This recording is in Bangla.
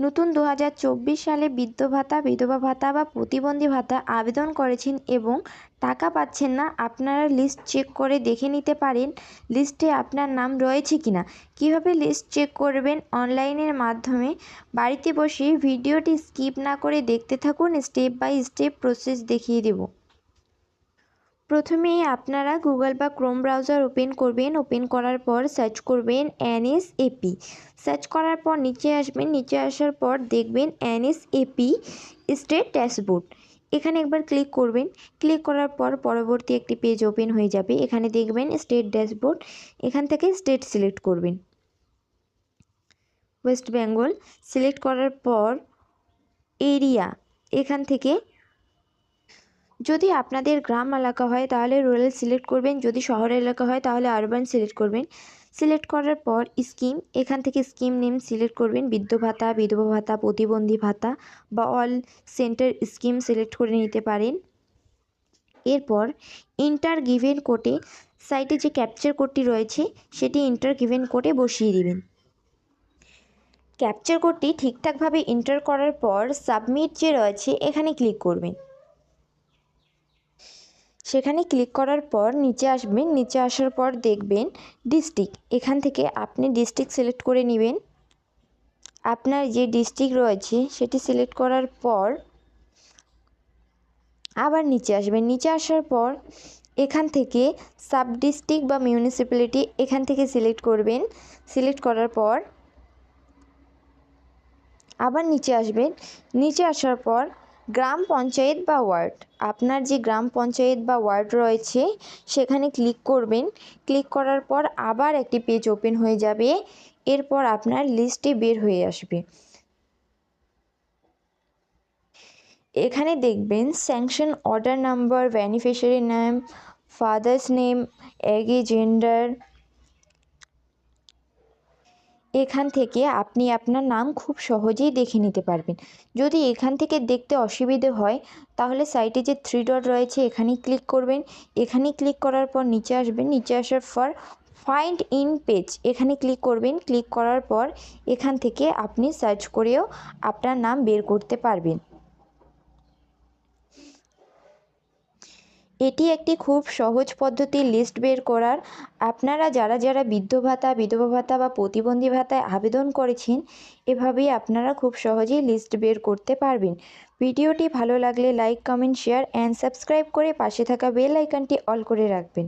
নতুন দু হাজার চব্বিশ সালে বৃদ্ধ ভাতা, বিধবা ভাতা বা প্রতিবন্ধী ভাতা আবেদন করেছেন এবং টাকা পাচ্ছেন না। আপনারা লিস্ট চেক করে দেখে নিতে পারেন লিস্টে আপনার নাম রয়েছে কি না কীভাবে লিস্ট চেক করবেন? অনলাইনের মাধ্যমে বাড়িতে বসে ভিডিওটি স্কিপ না করে দেখতে থাকুন স্টেপ বাই স্টেপ প্রসেস দেখিয়ে দেব। প্রথমে আপনারা গুগল বা ক্রোম ব্রাউজার ওপেন করবেন। ওপেন করার পর সার্চ করবেন এনএসএপি সার্চ করার পর নিচে আসবেন। নিচে আসার পর দেখবেন এনএসএপি স্টেট ড্যাশবোর্ড। এখানে একবার ক্লিক করবেন। ক্লিক করার পর পরবর্তী একটি পেজ ওপেন হয়ে যাবে। এখানে দেখবেন স্টেট ড্যাশবোর্ড। এখান থেকে স্টেট সিলেক্ট করবেন। ওয়েস্ট বেঙ্গল সিলেক্ট করার পর এরিয়া। এখান থেকে যদি আপনাদের গ্রাম এলাকা হয়, তাহলে রুরাল সিলেক্ট করবেন। যদি শহর এলাকা হয়, তাহলে আরবান সিলেক্ট করবেন। সিলেক্ট করার পর স্কিম এখান থেকে স্কিম নেম সিলেক্ট করবেন। বৃদ্ধ ভাতা, বিধবা ভাতা, প্রতিবন্ধী ভাতা বা অল সেন্টার স্কিম সিলেক্ট করে নিতে পারেন। এরপর ইন্টার গিভেন কোডে সাইটে যে ক্যাপচার কোডটি রয়েছে, সেটি ইন্টার গিভেন কোডে বসিয়ে দেবেন। ক্যাপচার কোডটি ঠিকঠাকভাবে এন্টার করার পর সাবমিট যে রয়েছে, এখানে ক্লিক করবেন। সেখানে ক্লিক করার পর নিচে আসবেন। নিচে আসার পর দেখবেন ডিস্ট্রিক্ট। এখান থেকে আপনি ডিস্ট্রিক্ট সিলেক্ট করে নেবেন। আপনার যে ডিস্ট্রিক্ট রয়েছে সেটি সিলেক্ট করার পর আবার নিচে আসবেন। নিচে আসার পর এখান থেকে সাব ডিস্ট্রিক্ট বা মিউনিসিপ্যালিটি এখান থেকে সিলেক্ট করবেন। সিলেক্ট করার পর আবার নিচে আসবেন। নিচে আসার পর গ্রাম পঞ্চায়েত বা ওয়ার্ড, আপনার যে গ্রাম পঞ্চায়েত বা ওয়ার্ড রয়েছে, সেখানে ক্লিক করবেন। ক্লিক করার পর আবার একটি পেজ ওপেন হয়ে যাবে। এরপর আপনার লিস্টে বের হয়ে আসবে। এখানে দেখবেন sanction order number beneficiary name father's name age gender এখান থেকে আপনি আপনার নাম খুব সহজেই দেখে নিতে পারবেন। যদি এখান থেকে দেখতে অসুবিধে হয়, তাহলে সাইটে যে থ্রি ডট রয়েছে, এখানেই ক্লিক করবেন। এখানে ক্লিক করার পর নিচে আসবেন। নিচে আসার পর ফাইন্ড ইন পেজ এখানে ক্লিক করবেন। ক্লিক করার পর এখান থেকে আপনি সার্চ করেও আপনার নাম বের করতে পারবেন। এটি একটি খুব সহজ পদ্ধতি লিস্ট বের করার। আপনারা যারা যারা বৃদ্ধ ভাতা, বিধবা ভাতা বা প্রতিবন্ধী ভাতায় আবেদন করেছেন, এভাবেই আপনারা খুব সহজেই লিস্ট বের করতে পারবেন। ভিডিওটি ভালো লাগলে like, comment, share, and subscribe করে পাশে থাকা বেল আইকনটি অল করে রাখবেন।